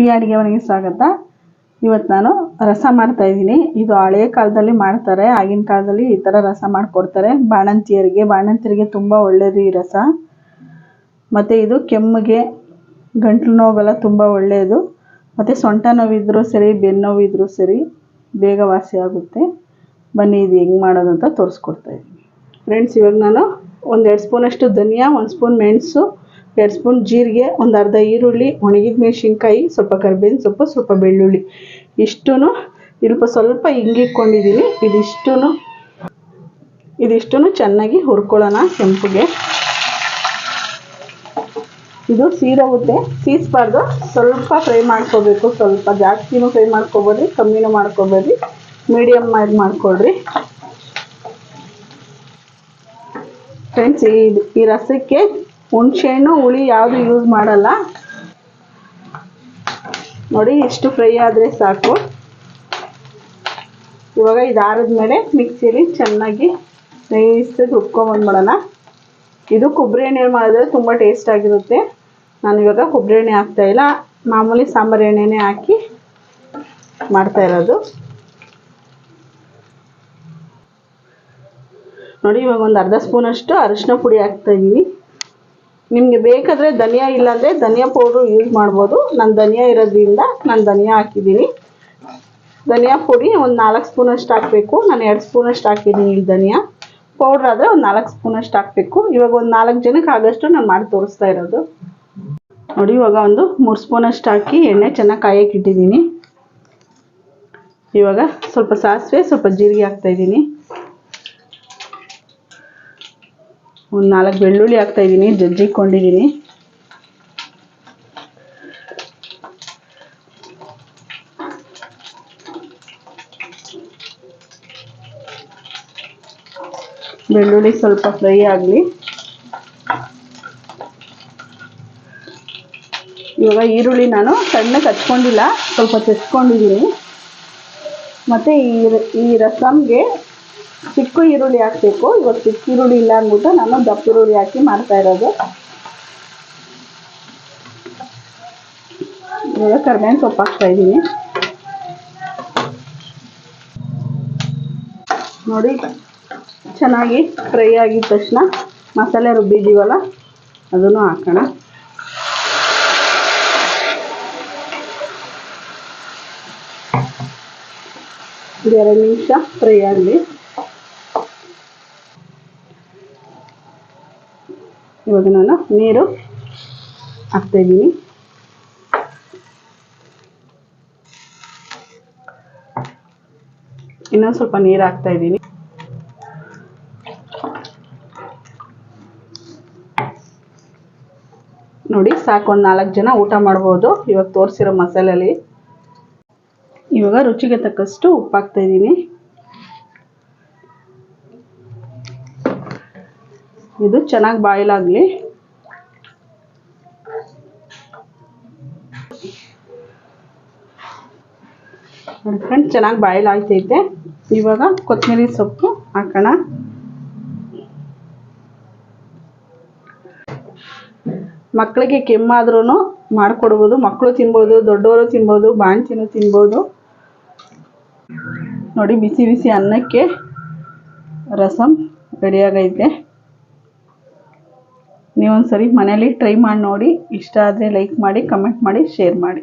ಪ್ರಿಯ ಅಡುಗೆ ಮನೆಗೆ ಸ್ವಾಗತ. ಇವತ್ತು ನಾನು ರಸ ಮಾಡ್ತಾ ಇದ್ದೀನಿ. ಇದು ಹಳೆ ಕಾಲದಲ್ಲಿ ಮಾಡ್ತಾರೆ, ಆಗಿನ ಕಾಲದಲ್ಲಿ ಈ ಥರ ರಸ ಮಾಡಿಕೊಡ್ತಾರೆ. ಬಾಣಂತಿಯರಿಗೆ ಬಾಣಂತಿಯರಿಗೆ ತುಂಬ ಒಳ್ಳೆಯದು ಈ ರಸ. ಮತ್ತು ಇದು ಕೆಮ್ಮಿಗೆ, ಗಂಟ್ಲು ನೋವೆಲ್ಲ ತುಂಬ ಒಳ್ಳೆಯದು ಮತ್ತು ಸೊಂಟ ನೋವಿದ್ರೂ ಸರಿ, ಬೆನ್ನು ಸರಿ ಬೇಗ ವಾಸಿ ಆಗುತ್ತೆ. ಬನ್ನಿ, ಇದು ಹೆಂಗೆ ಮಾಡೋದು ಅಂತ ತೋರಿಸ್ಕೊಡ್ತಾ ಇದ್ದೀನಿ. ಫ್ರೆಂಡ್ಸ್ ಇವಾಗ ನಾನು ಒಂದು ಎರಡು ಸ್ಪೂನಷ್ಟು ಧನಿಯಾ, ಒಂದು ಸ್ಪೂನ್ ಮೆಣಸು ಎರಡು ಸ್ಪೂನ್ ಜೀರಿಗೆ, ಒಂದು ಅರ್ಧ ಈರುಳ್ಳಿ ಒಣಗಿದ ಮೆಣಸಿನ್ಕಾಯಿ ಸ್ವಲ್ಪ ಕರಿಬೇವಿನ ಸೊಪ್ಪು, ಸ್ವಲ್ಪ ಬೆಳ್ಳುಳ್ಳಿ. ಇಷ್ಟೂ ಇಲ್ಪ ಸ್ವಲ್ಪ ಹಿಂಗಿಟ್ಕೊಂಡಿದ್ದೀನಿ ಇದಿಷ್ಟೂ ಇದಿಷ್ಟೂ ಚೆನ್ನಾಗಿ ಹುರ್ಕೊಳ್ಳೋಣ ಕೆಂಪುಗೆ. ಇದು ಸೀರೋಗುತ್ತೆ ಸೀಸ್ಬಾರ್ದು. ಸ್ವಲ್ಪ ಫ್ರೈ ಮಾಡ್ಕೋಬೇಕು. ಸ್ವಲ್ಪ ಜಾಸ್ತಿನೂ ಫ್ರೈ ಮಾಡ್ಕೊಬೇಡ್ರಿ, ಕಮ್ಮಿನೂ ಮಾಡ್ಕೊಬೇಡ್ರಿ. ಮೀಡಿಯಮ್ ಮಾಡಿ ಮಾಡ್ಕೊಳ್ರಿ. ಫ್ರೆಂಡ್ಸ್, ಈ ಈ ರಸಕ್ಕೆ ಹುಣಸೆಹಣ್ಣು, ಹುಳಿ ಯಾವುದು ಯೂಸ್ ಮಾಡಲ್ಲ. ನೋಡಿ ಇಷ್ಟು ಫ್ರೈ ಆದರೆ ಸಾಕು. ಇವಾಗ ಇದಾರದ ಮೇಲೆ ಮಿಕ್ಸಿಲಿ ಚೆನ್ನಾಗಿ ನೈಸಾಗಿ ರುಬ್ಕೊಂಬಂದ್ಬಿಡೋಣ ಇದು ಕೊಬ್ಬರಿ ಎಣ್ಣೆ ಮಾಡಿದ್ರೆ ತುಂಬ ಟೇಸ್ಟ್ ಆಗಿರುತ್ತೆ. ನಾನು ಇವಾಗ ಕೊಬ್ಬರಿ ಎಣ್ಣೆ ಹಾಕ್ತಾ ಇಲ್ಲ. ಮಾಮೂಲಿ ಸಾಂಬಾರು ಎಣ್ಣೆನೇ ಹಾಕಿ ಮಾಡ್ತಾ ಇರೋದು. ನೋಡಿ, ಇವಾಗ ಒಂದು ಅರ್ಧ ಸ್ಪೂನಷ್ಟು ಅರಿಶಿನ ಪುಡಿ ಹಾಕ್ತಾ ಇದ್ದೀನಿ ನಿಮಗೆ ಬೇಕಾದರೆ ಧನಿಯಾ ಇಲ್ಲಾಂದರೆ ಧನಿಯಾ ಪೌಡ್ರು ಯೂಸ್ ಮಾಡ್ಬೋದು. ನಾನು ಧನಿಯಾ ಇರೋದ್ರಿಂದ ನಾನು ಧನಿಯಾ ಹಾಕಿದ್ದೀನಿ. ಧನಿಯಾ ಪುಡಿ ಒಂದು ನಾಲ್ಕು ಸ್ಪೂನಷ್ಟು ಹಾಕಬೇಕು. ನಾನು ಎರಡು ಸ್ಪೂನಷ್ಟು ಹಾಕಿದ್ದೀನಿ ಇಲ್ಲಿ ಧನಿಯಾ. ಪೌಡ್ರ್ ಆದರೆ ಒಂದು ನಾಲ್ಕು ಸ್ಪೂನಷ್ಟು ಹಾಕಬೇಕು. ಇವಾಗ ಒಂದು ನಾಲ್ಕು ಜನಕ್ಕೆ ಆಗೋಷ್ಟು ನಾನು ಮಾಡಿ ತೋರಿಸ್ತಾ ಇರೋದು. ನೋಡಿ, ಇವಾಗ ಒಂದು ಮೂರು ಸ್ಪೂನಷ್ಟು ಹಾಕಿ ಎಣ್ಣೆ ಚೆನ್ನಾಗಿ ಕಾಯಕ್ಕೆ ಇಟ್ಟಿದ್ದೀನಿ. ಇವಾಗ ಸ್ವಲ್ಪ ಸಾಸಿವೆ, ಸ್ವಲ್ಪ ಜೀರಿಗೆ ಹಾಕ್ತಾಯಿದ್ದೀನಿ ಒಂದು ನಾಲ್ಕು ಬೆಳ್ಳುಳ್ಳಿ ಹಾಕ್ತಾಯಿದ್ದೀನಿ ಜಜ್ಜಿಕೊಂಡಿದ್ದೀನಿ ಬೆಳ್ಳುಳ್ಳಿ ಸ್ವಲ್ಪ ಫ್ರೈ ಆಗಲಿ. ಇವಾಗ ಈರುಳ್ಳಿ ನಾನು ಸಣ್ಣಕ್ಕೆ ಹಚ್ಕೊಂಡಿಲ್ಲ, ಸ್ವಲ್ಪ ತೆಚ್ಕೊಂಡಿದ್ದೀನಿ ಮತ್ತು ಈ ಈ ರಸಮ್ಗೆ ಚಿಕ್ಕ ಈರುಳ್ಳಿ ಹಾಕಬೇಕು. ಇವತ್ತು ಚಿಕ್ಕ ಈರುಳ್ಳಿ ಇಲ್ಲ ಅಂದ್ಬಿಟ್ಟು ನಾನು ದಪ್ಪ ಈರುಳ್ಳಿ ಹಾಕಿ ಮಾಡ್ತಾ ಇರೋದು. ಇವಾಗ ಕರಿಬೇವಿನ ಸೊಪ್ಪು ಹಾಕ್ತಾ ಇದ್ದೀನಿ. ನೋಡಿ, ಚೆನ್ನಾಗಿ ಫ್ರೈ ಆಗಿದ ತಕ್ಷಣ ಮಸಾಲೆ ರುಬ್ಬಿದ್ದೀವಲ್ಲ, ಅದನ್ನು ಹಾಕೋಣ. ಎರಡು ನಿಮಿಷ ಫ್ರೈ ಆಗಲಿ. ಇವಾಗ ನಾನು ನೀರು ಹಾಕ್ತಾಯಿದ್ದೀನಿ ಇನ್ನೊಂದು ಸ್ವಲ್ಪ ನೀರು ಹಾಕ್ತಾಯಿದ್ದೀನಿ ನೋಡಿ, ಸಾಕು ಒಂದು ನಾಲ್ಕು ಜನ ಊಟ ಮಾಡ್ಬೋದು. ಇವಾಗ ತೋರಿಸಿರೋ ಮಸಾಲೆಯಲ್ಲಿ ಇವಾಗ ರುಚಿಗೆ ತಕ್ಕಷ್ಟು ಉಪ್ಪು ಹಾಕ್ತಾಯಿದ್ದೀನಿ ಇದು ಚೆನ್ನಾಗಿ ಬಾಯ್ಲ್ ಆಗಲಿ ಫ್ರೆಂಡ್ ಚೆನ್ನಾಗಿ ಬಾಯ್ಲ್ ಆಗ್ತೈತೆ ಇವಾಗ ಕೊತ್ತಂಬರಿ ಸೊಪ್ಪು ಹಾಕೋಣ. ಮಕ್ಕಳಿಗೆ ಕೆಮ್ಮಾದ್ರೂ ಮಾಡಿಕೊಡ್ಬೋದು. ಮಕ್ಕಳು ತಿನ್ಬೋದು, ದೊಡ್ಡವರು ತಿನ್ಬೋದು, ಬಾಣ್ತಿನೂ ತಿನ್ಬೋದು. ನೋಡಿ, ಬಿಸಿ ಬಿಸಿ ಅನ್ನಕ್ಕೆ ರಸಮ್ ರೆಡಿಯಾಗೈತೆ. ನೀವೊಂದ್ಸರಿ ಮನೇಲಿ ಟ್ರೈ ಮಾಡಿ ನೋಡಿ. ಇಷ್ಟ ಆದರೆ ಲೈಕ್ ಮಾಡಿ ಕಮೆಂಟ್ ಮಾಡಿ ಶೇರ್ ಮಾಡಿ.